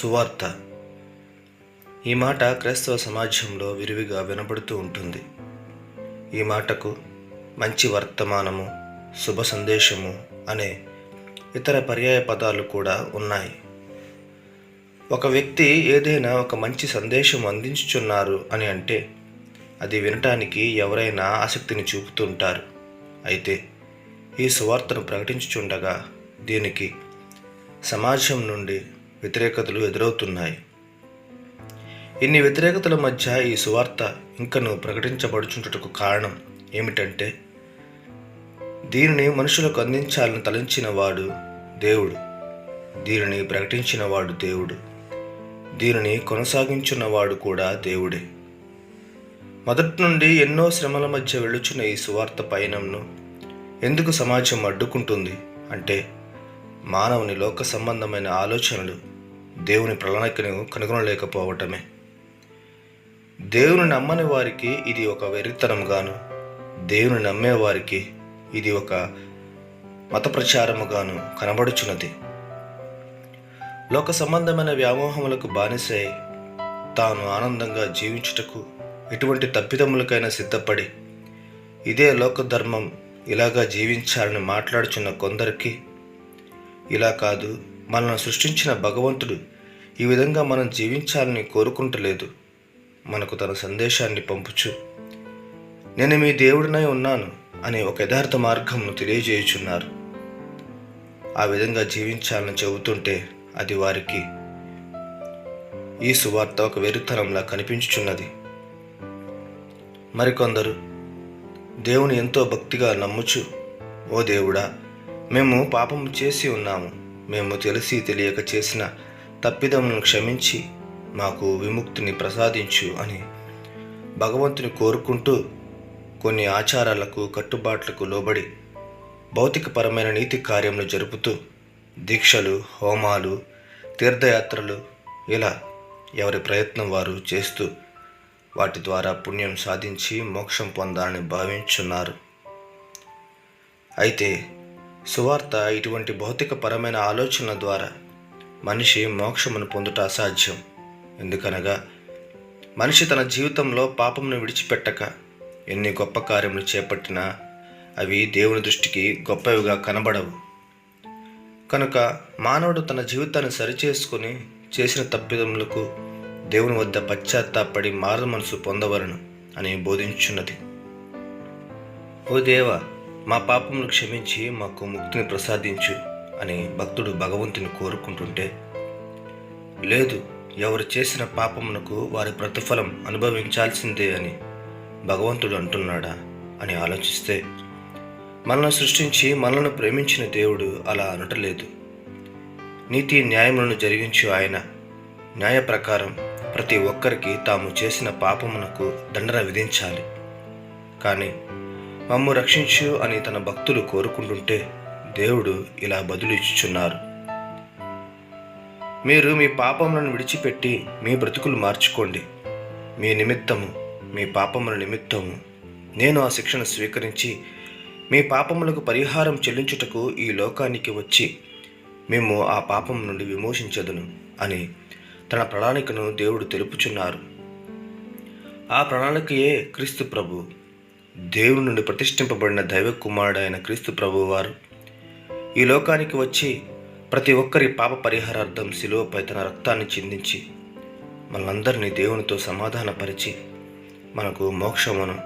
సువార్త. ఈ మాట క్రైస్తవ సమాజంలో విరివిగా వినబడుతూ ఉంటుంది. ఈ మాటకు మంచి వర్తమానము శుభ సందేశము అనే ఇతర పర్యాయ పదాలు కూడా ఉన్నాయి. ఒక వ్యక్తి ఏదైనా ఒక మంచి సందేశం అందించుచున్నారు అని అంటే అది వినటానికి ఎవరైనా ఆసక్తిని చూపుతుంటారు. అయితే ఈ సువార్తను ప్రకటించుచుండగా దీనికి సమాజం నుండి వ్యతిరేకతలు ఎదురవుతున్నాయి. ఇన్ని వ్యతిరేకతల మధ్య ఈ సువార్త ఇంకను ప్రకటించబడుచుంటకు కారణం ఏమిటంటే దీనిని మనుషులకు అందించాలని తలంచిన వాడు దేవుడు. దీనిని ప్రకటించిన వాడు దేవుడు. దీనిని కొనసాగించున్నవాడు కూడా దేవుడే. మొదటి నుండి ఎన్నో శ్రమల మధ్య వెళ్ళుచున్న ఈ సువార్త పయనంను ఎందుకు సమాజం అడ్డుకుంటుంది అంటే మానవుని లోక సంబంధమైన ఆలోచనలు దేవుని ప్రణాళికను కనుగొనలేకపోవటమే. దేవుని నమ్మని వారికి ఇది ఒక వెరితనంగాను దేవుని నమ్మేవారికి ఇది ఒక మత ప్రచారముగాను కనబడుచున్నది. లోక సంబంధమైన వ్యామోహములకు బానిసై తాను ఆనందంగా జీవించుటకు ఎటువంటి తప్పిదములకైనా సిద్ధపడి ఇదే లోక ధర్మం ఇలాగా జీవించాలని మాట్లాడుచున్న కొందరికి ఇలా కాదు. మనల్ని సృష్టించిన భగవంతుడు ఈ విధంగా మనం జీవించాలని కోరుకుంటలేదు. మనకు తన సందేశాన్ని పంపుచు. నేను మీ దేవుడినై ఉన్నాను అనే ఒక యథార్థ మార్గంను తెలియజేయుచున్నారు. ఆ విధంగా జీవించాలని చెబుతుంటే అది వారికి ఈ సువార్త ఒక వెరితనంలా కనిపించుచున్నది. మరికొందరు దేవుని ఎంతో భక్తిగా నమ్ముచు ఓ దేవుడా మేము పాపము చేసి ఉన్నాము. మేము తెలిసి తెలియక చేసిన తప్పిదమును క్షమించి మాకు విముక్తిని ప్రసాదించు అని భగవంతుని కోరుకుంటూ కొన్ని ఆచారాలకు కట్టుబాట్లకు లోబడి భౌతికపరమైన నీతి కార్యములు జరుపుతూ దీక్షలు హోమాలు తీర్థయాత్రలు ఇలా ఎవరి ప్రయత్నం వారు చేస్తూ వాటి ద్వారా పుణ్యం సాధించి మోక్షం పొందాలని భావించున్నారు. అయితే సువార్త ఇటువంటి భౌతికపరమైన ఆలోచనల ద్వారా మనిషి మోక్షమును పొందుట అసాధ్యం. ఎందుకనగా మనిషి తన జీవితంలో పాపమును విడిచిపెట్టక ఎన్ని గొప్ప కార్యములు చేపట్టినా అవి దేవుని దృష్టికి గొప్పవిగా కనబడవు. కనుక మానవుడు తన జీవితాన్ని సరిచేసుకుని చేసిన తప్పిదములకు దేవుని వద్ద పశ్చాత్తాపడి మారు మనసు పొందవలను అని బోధించున్నది ఓ దేవ మా పాపమును క్షమించి మాకు ముక్తిని ప్రసాదించు అని భక్తుడు భగవంతుని కోరుకుంటుంటే లేదు ఎవరు చేసిన పాపమునకు వారి ప్రతిఫలం అనుభవించాల్సిందే అని భగవంతుడు అంటున్నాడా అని ఆలోచిస్తే మనల్ని సృష్టించి మనల్ని ప్రేమించిన దేవుడు అలా అనటలేదు. నీతి న్యాయములను జరిగించు ఆయన. న్యాయ ప్రకారం ప్రతి ఒక్కరికి తాము చేసిన పాపమునకు దండన విధించాలి. కానీ మమ్ము రక్షించు అని తన భక్తులు కోరుకుంటుంటే దేవుడు ఇలా బదులు ఇచ్చుచున్నారు. మీరు మీ పాపములను విడిచిపెట్టి మీ బ్రతుకులు మార్చుకోండి. మీ నిమిత్తము మీ పాపముల నిమిత్తము. నేను ఆ శిక్షను స్వీకరించి మీ పాపములకు పరిహారం చెల్లించుటకు ఈ లోకానికి వచ్చి మేము ఆ పాపం నుండి విమోచించదును అని తన ప్రణాళికను దేవుడు తెలుపుచున్నారు. ఆ ప్రణాళికయే క్రీస్తు ప్రభు. దేవుని నుండి ప్రతిష్ఠింపబడిన దైవ కుమారుడైన క్రీస్తు ప్రభువారు ఈ లోకానికి వచ్చి ప్రతి ఒక్కరి పాప పరిహారార్థం శిలువపై తన రక్తాన్ని చిందించి మనందరినీ దేవునితో సమాధానపరిచి మనకు మోక్షమును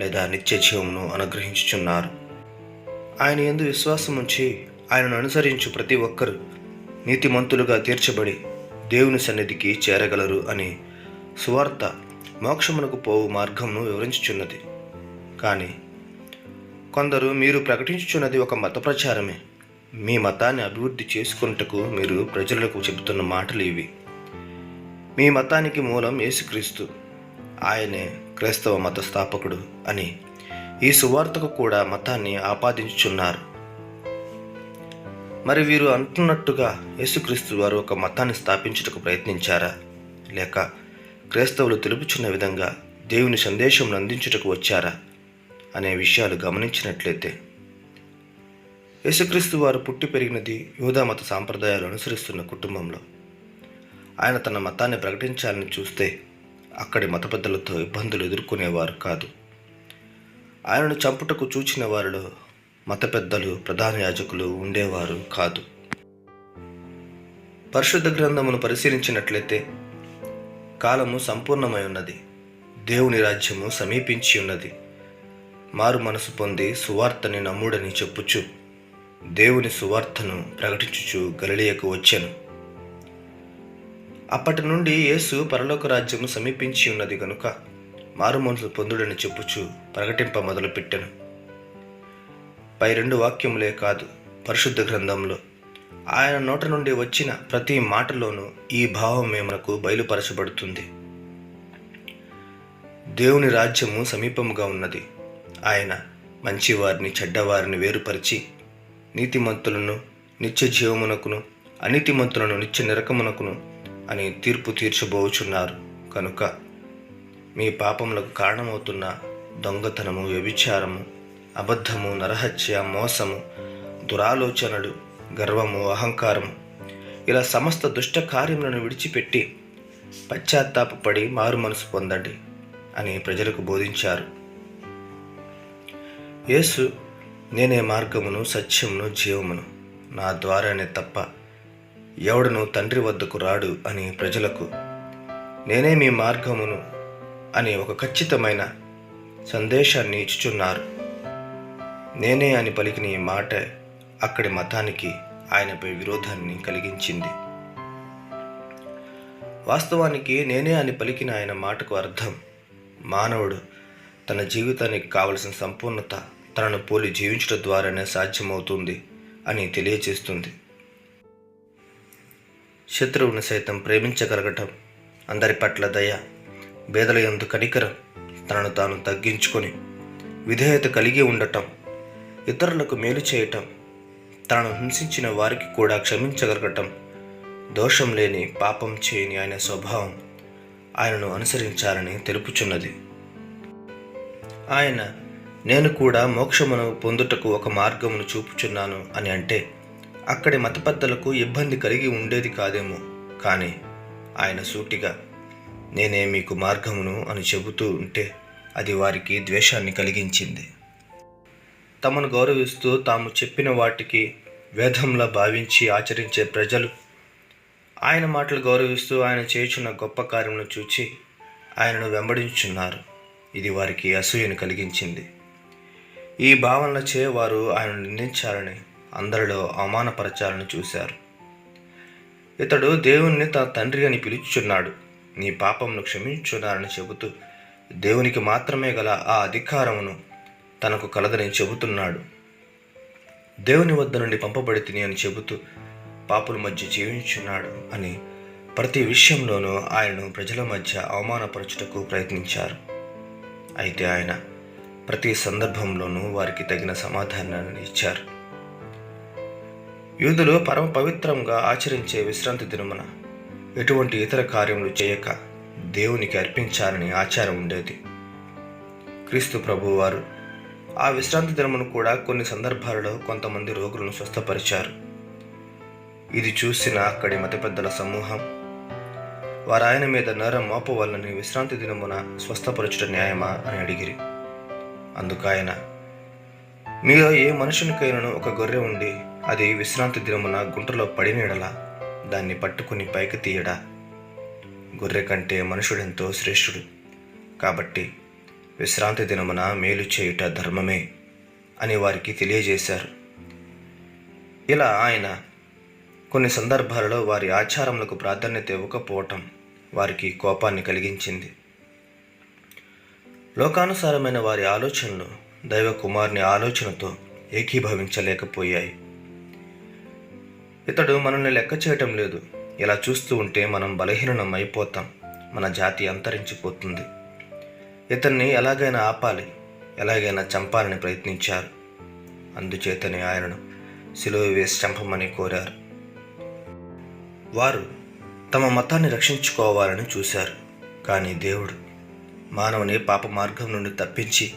లేదా నిత్య జీవమును అనుగ్రహించుచున్నారు. ఆయన ఎందు విశ్వాసం ఉంచి ఆయనను అనుసరించు ప్రతి ఒక్కరు నీతిమంతులుగా తీర్చబడి దేవుని సన్నిధికి చేరగలరు అని సువార్త మోక్షమునకు పోవు మార్గమును వివరించుచున్నది. కానీ కొందరు మీరు ప్రకటించుచున్నది ఒక మత ప్రచారమే. మీ మతాన్ని అభివృద్ధి చేసుకున్నటకు మీరు ప్రజలకు చెబుతున్న మాటలు ఇవి. మీ మతానికి మూలం యేసుక్రీస్తు. ఆయనే క్రైస్తవ మత స్థాపకుడు అని ఈ సువార్తకు కూడా మతాన్ని ఆపాదించుచున్నారు. మరి వీరు అంటున్నట్టుగా యేసుక్రీస్తు వారు ఒక మతాన్ని స్థాపించుటకు ప్రయత్నించారా? లేక క్రైస్తవులు తెలుపుచున్న విధంగా దేవుని సందేశం అందించుటకు వచ్చారా? అనే విషయాలు గమనించినట్లయితే యేసుక్రీస్తు వారు పుట్టి పెరిగినది యూదా మత సాంప్రదాయాలు అనుసరిస్తున్న కుటుంబంలో. ఆయన తన మతాన్ని ప్రకటించాలని చూస్తే అక్కడి మత పెద్దలతో ఇబ్బందులు ఎదుర్కొనేవారు కాదు. ఆయనను చంపుటకు చూచిన వారిలో మత పెద్దలు ప్రధాన యాజకులు ఉండేవారు కాదు. పరిశుద్ధ గ్రంథమును పరిశీలించినట్లయితే కాలము సంపూర్ణమై ఉన్నది. దేవుని రాజ్యము సమీపించి ఉన్నది. మారు మనసు పొంది సువార్తని నమ్ముడని చెప్పుచు దేవుని సువార్తను ప్రకటించుచు గలిలియకు వచ్చాను. అప్పటి నుండి యేసు పరలోక రాజ్యము సమీపించి ఉన్నది కనుక మారు మనసు పొందుడని చెప్పుచు ప్రకటింప మొదలుపెట్టెను. పై రెండు వాక్యములే కాదు పరిశుద్ధ గ్రంథంలో. ఆయన నోట నుండి వచ్చిన ప్రతి మాటలోనూ ఈ భావమే మనకు బయలుపరచబడుతుంది. దేవుని రాజ్యము సమీపముగా ఉన్నది. ఆయన మంచివారిని చెడ్డవారిని వేరుపరిచి నీతిమంతులను నిత్య జీవమునకును అనీతిమంతులను నిత్య నిరకమునకును అని తీర్పు తీర్చబోచున్నారు. కనుక మీ పాపములకు కారణమవుతున్న దొంగతనము వ్యభిచారము అబద్ధము నరహత్య మోసము దురాలోచనలు గర్వము అహంకారము ఇలా సమస్త దుష్ట కార్యములను విడిచిపెట్టి పశ్చాత్తాపపడి మారు మనసు పొందండి అని ప్రజలకు బోధించారు. యేసు నేనే మార్గమును సత్యమును జీవమును. నా ద్వారానే తప్ప ఎవడను తండ్రి వద్దకు రాడు అని ప్రజలకు నేనే మీ మార్గమును అని ఒక ఖచ్చితమైన సందేశాన్ని ఇచ్చుచున్నారు. నేనే అని పలికిన ఈ మాట అక్కడి మతానికి ఆయనపై విరోధాన్ని కలిగించింది. వాస్తవానికి నేనే అని పలికిన ఆయన మాటకు అర్థం మానవుడు తన జీవితానికి కావలసిన సంపూర్ణత తనను పోలి జీవించడం ద్వారానే సాధ్యమవుతుంది అని తెలియచేస్తుంది. శత్రువుని సైతం ప్రేమించగలగటం అందరి పట్ల దయ బేదల ఎందు కనికరం తనను తాను తగ్గించుకొని విధేయత కలిగి ఉండటం ఇతరులకు మేలు చేయటం తనను హింసించిన వారికి కూడా క్షమించగలగటం దోషం లేని పాపం చేయని ఆయన స్వభావం ఆయనను అనుసరించాలని తెలుపుచున్నది. ఆయన నేను కూడా మోక్షమును పొందుటకు ఒక మార్గమును చూపుచున్నాను అని అంటే అక్కడి మతపెద్దలకు ఇబ్బంది కలిగి ఉండేది కాదేమో. కానీ ఆయన సూటిగా నేనే మీకు మార్గమును అని చెబుతూ ఉంటే అది వారికి ద్వేషాన్ని కలిగించింది. తమను గౌరవిస్తూ తాము చెప్పిన వాటికి వేదంలా భావించి ఆచరించే ప్రజలు ఆయన మాటలు గౌరవిస్తూ ఆయన చేయుచున్న గొప్ప కార్యమును చూచి ఆయనను వెంబడించున్నారు. ఇది వారికి అసూయను కలిగించింది. ఈ భావనలచే వారు ఆయనను నిందించాలని అందరిలో అవమానపరచాలని చూశారు. ఇతడు దేవుణ్ణి తన తండ్రి అని పిలుచుచున్నాడు. నీ పాపమును క్షమించున్నారని చెబుతూ దేవునికి మాత్రమే గల ఆ అధికారమును తనకు కలదని చెబుతున్నాడు. దేవుని వద్ద నుండి పంపబడి తిని అని చెబుతూ పాపుల మధ్య జీవించున్నాడు అని ప్రతి విషయంలోనూ ఆయనను ప్రజల మధ్య అవమానపరచుటకు ప్రయత్నించారు. అయితే ఆయన ప్రతి సందర్భంలోనూ వారికి తగిన సమాధానాన్ని ఇచ్చారు. యూదులు పరమ పవిత్రంగా ఆచరించే విశ్రాంతి దినమున ఎటువంటి ఇతర కార్యములు చేయక దేవునికి అర్పించాలని ఆచారం ఉండేది. క్రీస్తు ప్రభువారు ఆ విశ్రాంతి దినమును కూడా కొన్ని సందర్భాలలో కొంతమంది రోగులను స్వస్థపరిచారు. ఇది చూసిన అక్కడి మత పెద్దల సమూహం వారు ఆయన మీద నేరం మోపవల్లని విశ్రాంతి దినమున స్వస్థపరచుట న్యాయమా అని అడిగిరి. అందుకు ఆయన మీలో ఏ మనుషునికైనను ఒక గొర్రె ఉండి అది విశ్రాంతి దినమున గుంటలో పడినడలా దాన్ని పట్టుకుని పైకి తీయడా? గొర్రె కంటే మనుషుడెంతో శ్రేష్ఠుడు. కాబట్టి విశ్రాంతి దినమున మేలు చేయుట ధర్మమే అని వారికి తెలియజేశారు. ఇలా ఆయన కొన్ని సందర్భాలలో వారి ఆచారములకు ప్రాధాన్యత ఇవ్వకపోవటం వారికి కోపాన్ని కలిగించింది. లోకానుసారమైన వారి ఆలోచనలు దైవ కుమారుని ఆలోచనతో ఏకీభవించలేకపోయాయి. ఇతడు మనల్ని లెక్క చేయటం లేదు. ఇలా చూస్తూ ఉంటే మనం బలహీనం అయిపోతాం మన జాతి అంతరించిపోతుంది. ఇతన్ని ఎలాగైనా ఆపాలి ఎలాగైనా చంపాలని ప్రయత్నించారు. అందుచేతనే ఆయనను సిలువ వేసి చంపమని కోరారు. వారు తమ మతాన్ని రక్షించుకోవాలని చూశారు. కానీ దేవుడు మానవుని పాప మార్గం నుండి తప్పించి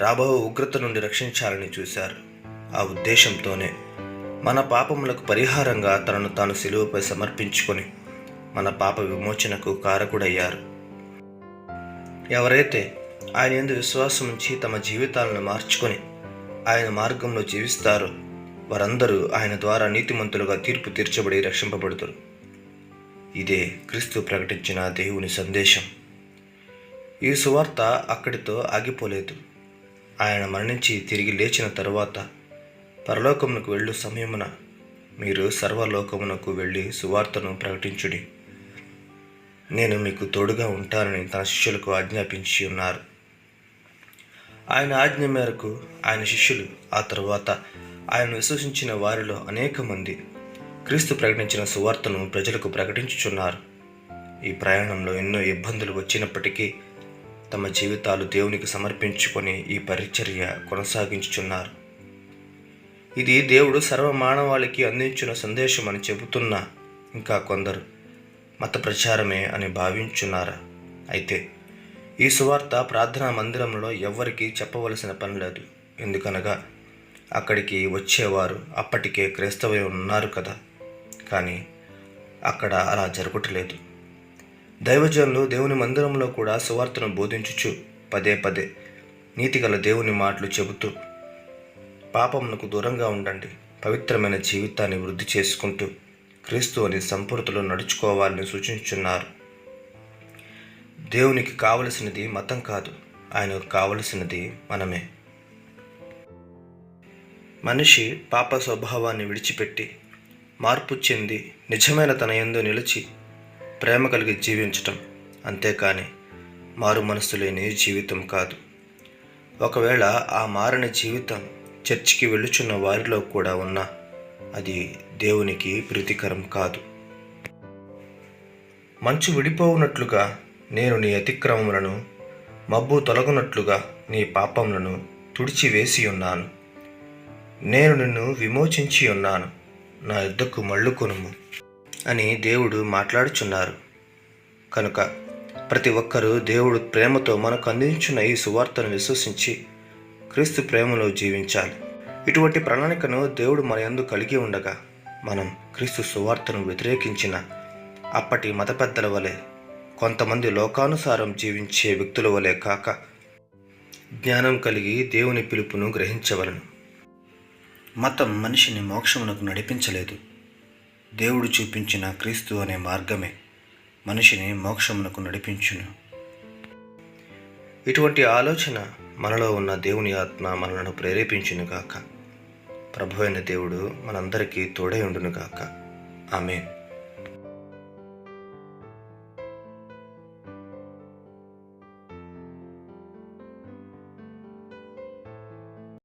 రాబో ఉగ్రత నుండి రక్షించాలని చూశారు. ఆ ఉద్దేశంతోనే మన పాపములకు పరిహారంగా తనను తాను సిలువపై సమర్పించుకొని మన పాప విమోచనకు కారకుడయ్యారు. ఎవరైతే ఆయన ఎందు విశ్వాసం ఉంచి తమ జీవితాలను మార్చుకొని ఆయన మార్గంలో జీవిస్తారో వారందరూ ఆయన ద్వారా నీతిమంతులుగా తీర్పు తీర్చబడి రక్షింపబడుతారు ఇదే క్రీస్తు ప్రకటించిన దేవుని సందేశం. ఈ సువార్త అక్కడితో ఆగిపోలేదు. ఆయన మరణించి తిరిగి లేచిన తరువాత పరలోకమునకు వెళ్ళు సమయమున మీరు సర్వలోకమునకు వెళ్ళి సువార్తను ప్రకటించుడి. నేను మీకు తోడుగా ఉంటానని తన శిష్యులకు ఆజ్ఞాపించి ఉన్నారు. ఆయన ఆజ్ఞ మేరకు ఆయన శిష్యులు ఆ తర్వాత ఆయన విశ్వసించిన వారిలో అనేక మంది క్రీస్తు ప్రకటించిన సువార్తను ప్రజలకు ప్రకటించుచున్నారు. ఈ ప్రయాణంలో ఎన్నో ఇబ్బందులు వచ్చినప్పటికీ తమ జీవితాలు దేవునికి సమర్పించుకొని ఈ పరిచర్య కొనసాగించుచున్నారు. ఇది దేవుడు సర్వ మానవాళికి అందించిన సందేశం అని చెబుతున్నా ఇంకా కొందరు మత ప్రచారమే అని భావించున్నారా? అయితే ఈ సువార్త ప్రార్థనా మందిరంలో ఎవ్వరికీ చెప్పవలసిన పని లేదు. ఎందుకనగా అక్కడికి వచ్చేవారు అప్పటికే క్రైస్తవులు ఉన్నారు కదా. కానీ అక్కడ అలా జరగట్లేదు. దైవజనులు దేవుని మందిరంలో కూడా సువార్తను బోధించుచు పదే పదే నీతిగల దేవుని మాటలు చెబుతూ పాపమునకు దూరంగా ఉండండి పవిత్రమైన జీవితాన్ని వృద్ధి చేసుకుంటూ క్రీస్తు అని సంపూర్తిలో నడుచుకోవాలని సూచించున్నారు దేవునికి కావలసినది మతం కాదు ఆయనకు కావలసినది మనమే. మనిషి పాప స్వభావాన్ని విడిచిపెట్టి మార్పు చెంది నిజమైన తన ఎందు నిలిచి ప్రేమ కలిగి జీవించటం అంతేకాని మారు మనస్సు లేని జీవితం కాదు. ఒకవేళ ఆ మారని జీవితం చర్చికి వెళ్ళుచున్న వారిలో కూడా ఉన్న అది దేవునికి ప్రీతికరం కాదు. మంచు విడిపోవునట్లుగా నేను నీ అతిక్రమములను మబ్బు తొలగునట్లుగా నీ పాపములను తుడిచివేసి ఉన్నాను. నేను నిన్ను విమోచించి ఉన్నాను. నా యుద్ధకు మళ్ళుకొనుము. అని దేవుడు మాట్లాడుచున్నారు. కనుక ప్రతి ఒక్కరూ దేవుడు ప్రేమతో మనకు అందించిన ఈ సువార్తను విశ్వసించి క్రీస్తు ప్రేమలో జీవించాలి. ఇటువంటి ప్రణాళికను దేవుడు మన యందు కలిగి ఉండగా మనం క్రీస్తు సువార్తను వ్యతిరేకించిన అప్పటి మత పెద్దల వలె కొంతమంది లోకానుసారం జీవించే వ్యక్తుల వలె కాక జ్ఞానం కలిగి దేవుని పిలుపును గ్రహించవలను. మతం మనిషిని మోక్షమునకు నడిపించలేదు. దేవుడు చూపించిన క్రీస్తు అనే మార్గమే మనిషిని మోక్షమునకు నడిపించును. ఇటువంటి ఆలోచన మనలో ఉన్న దేవుని ఆత్మ మనలను ప్రేరేపించును గాక. ప్రభు అయిన దేవుడు మనందరికీ తోడై ఉండును గాక. ఆమె